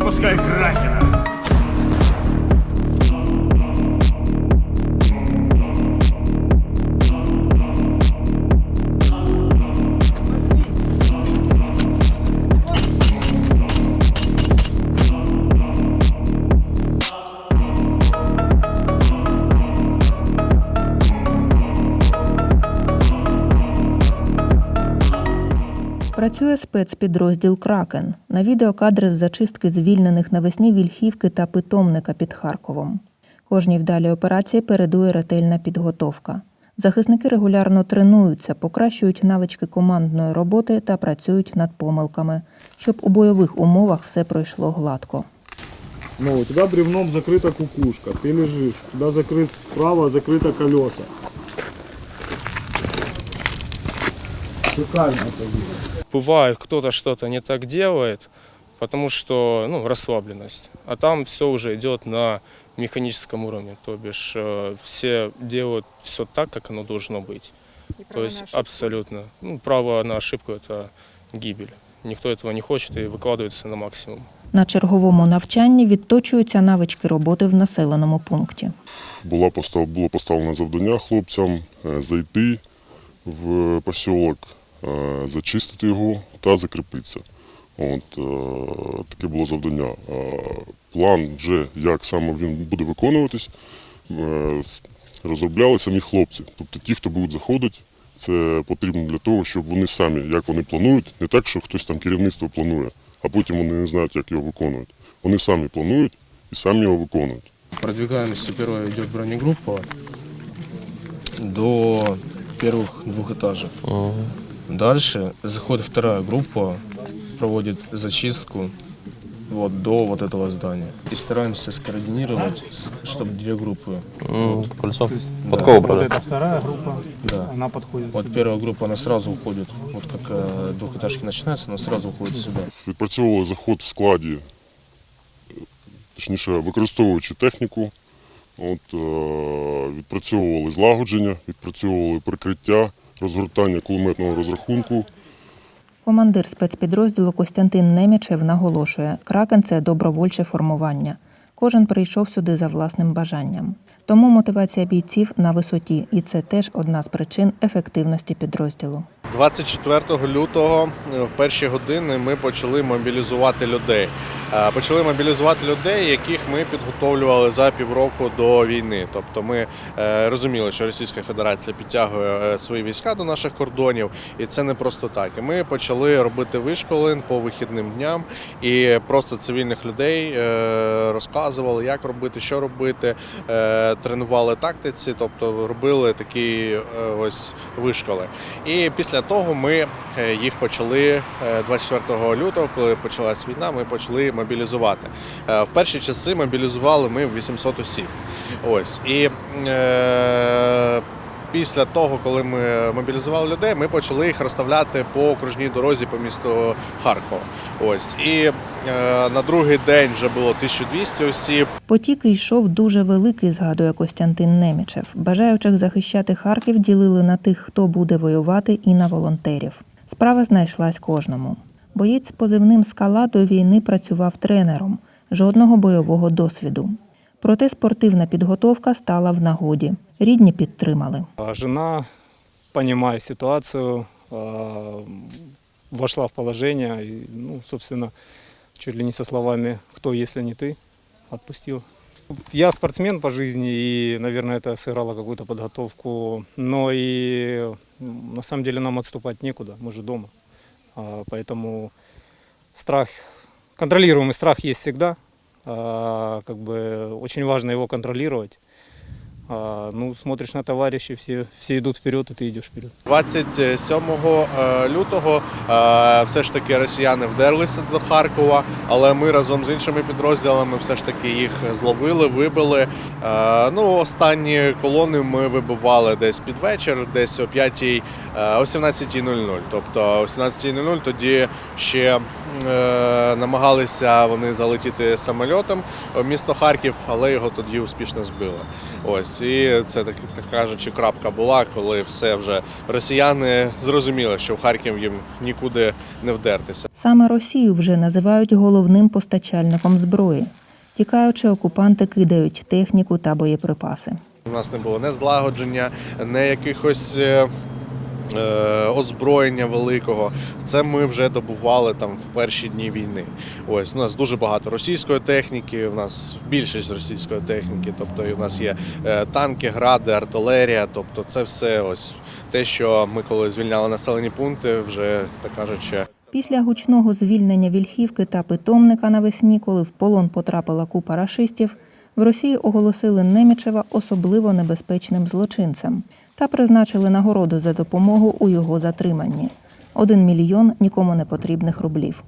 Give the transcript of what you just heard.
Выпускай Кракена! Працює спецпідрозділ Кракен. На відео кадри з зачистки звільнених навесні вільхівки та питомника під Харковом. Кожній вдалій операції передує ретельна підготовка. Захисники регулярно тренуються, покращують навички командної роботи та працюють над помилками, щоб у бойових умовах все пройшло гладко. Ну, у тебя бревном закрыта кукушка, ты лежишь, у тебя закрыт справа закрыто колеса. Шикарно это видно. бывает кто-то что-то не так делает, потому что ну, расслабленность. А там все уже идет на механическом уровне, то бишь э, все делают все так, как оно должно быть. то есть абсолютно. Ну, право на ошибку это гибель. Никто этого не хочет и выкладывается на максимум. На черговому навчанні відточуються навички роботи в населеному пункті. була постав, було поставлено завдання хлопцям е, зайти в посілок, е, зачистити його та закріпитися. От, е, таке було завдання. Е, План вже, як саме він буде виконуватись, е, розробляли самі хлопці. Тобто ті, хто будуть заходити, це потрібно для того, щоб вони самі, як вони планують, не так, що хтось там керівництво планує, а потім вони не знають, як його виконувати. Вони самі планують і самі його виконують. Продвигаемся, первая идет бронегруппа до первых двух этажек. Дальше заходит вторая группа, проводит зачистку вот до вот этого здания. И стараемся скоординировать, чтобы две группы. Кольцо. Да. Подкова, Вот правда? это вторая группа, Да. она подходит. Вот первая группа, она сразу уходит, вот как э, двухэтажки начинается, она сразу уходит сюда. Відпрацьовували заход в складі, е, точніше, використовуючи техніку. От, е, відпрацьовували злагодження, відпрацьовували прикриття, розгортання кулеметного розрахунку. Командир спецпідрозділу Костянтин Немічев наголошує, кракен це добровольче формування. Кожен прийшов сюди за власним бажанням. Тому мотивація бійців на висоті, і це теж одна з причин ефективності підрозділу. 24 лютого е, в перші години ми почали мобілізувати людей. Е, Почали мобілізувати людей, яких ми підготовлювали за півроку до війни. Тобто ми е, розуміли, що Російська Федерація підтягує е, свої війська до наших кордонів, і це не просто так. І ми почали робити вишколин по вихідним дням і просто цивільних людей розказували, як робити, що робити, тренували тактиці, тобто робили такі ось вишколи. І після того ми їх почали е, 24 лютого, коли почалась війна, ми почали мобілізувати. Е, В перші часи мобілізували ми 800 осіб. Ось і е, після того, коли ми мобілізували людей, ми почали їх розставляти по окружній дорозі по місту Харкова. Ось і е, на другий день вже було 1200 осіб. Потік йшов дуже великий, згадує Костянтин Немічев. Бажаючих захищати Харків ділили на тих, хто буде воювати, і на волонтерів. Справа знайшлась кожному. Боєць з позивним скала до війни працював тренером, жодного бойового досвіду. Проте спортивна підготовка стала в нагоді. Рідні підтримали. А Жена, понимая ситуацию, а, вошла в положение и, ну, собственно, чуть ли не со словами «Кто, если не ты?» отпустил. Я спортсмен по жизни, и, наверное, это сыграло какую-то подготовку. Но и м, на самом деле нам отступать некуда, мы же дома. А, Поэтому страх, контролируемый страх есть всегда. А, Как бы очень важно его контролировать. А, Ну, смотришь на товарищей, все, все идут вперед, и ты идешь вперед. 27 е, лютого е, все ж таки росіяни вдерлися до Харкова, але ми разом з іншими підрозділами все ж таки їх зловили, вибили. Е, Ну, останні колони ми вибивали десь під вечір, десь о 5, е, о 17.00. Тобто о 17.00 тоді ще намагалися вони залетіти самольотом в місто Харків, але його тоді успішно збили. Ось і це так, так кажучи, крапка була, коли все вже росіяни зрозуміли, що в Харків їм нікуди не вдертися. Саме Росію вже називають головним постачальником зброї. Тікаючи, окупанти кидають техніку та боєприпаси. У нас не було не злагодження, не якихось е, озброєння великого. Це ми вже добували там в перші дні війни. Ось у нас дуже багато російської техніки. У нас більшість російської техніки. Тобто у нас є е, танки, гради, артилерія. Тобто, це все ось те, що ми коли звільняли населені пункти, вже так кажучи. Після гучного звільнення Вільхівки та питомника навесні, коли в полон потрапила купа рашистів, в Росії оголосили Немічева особливо небезпечним злочинцем та призначили нагороду за допомогу у його затриманні один мільйон нікому не потрібних рублів.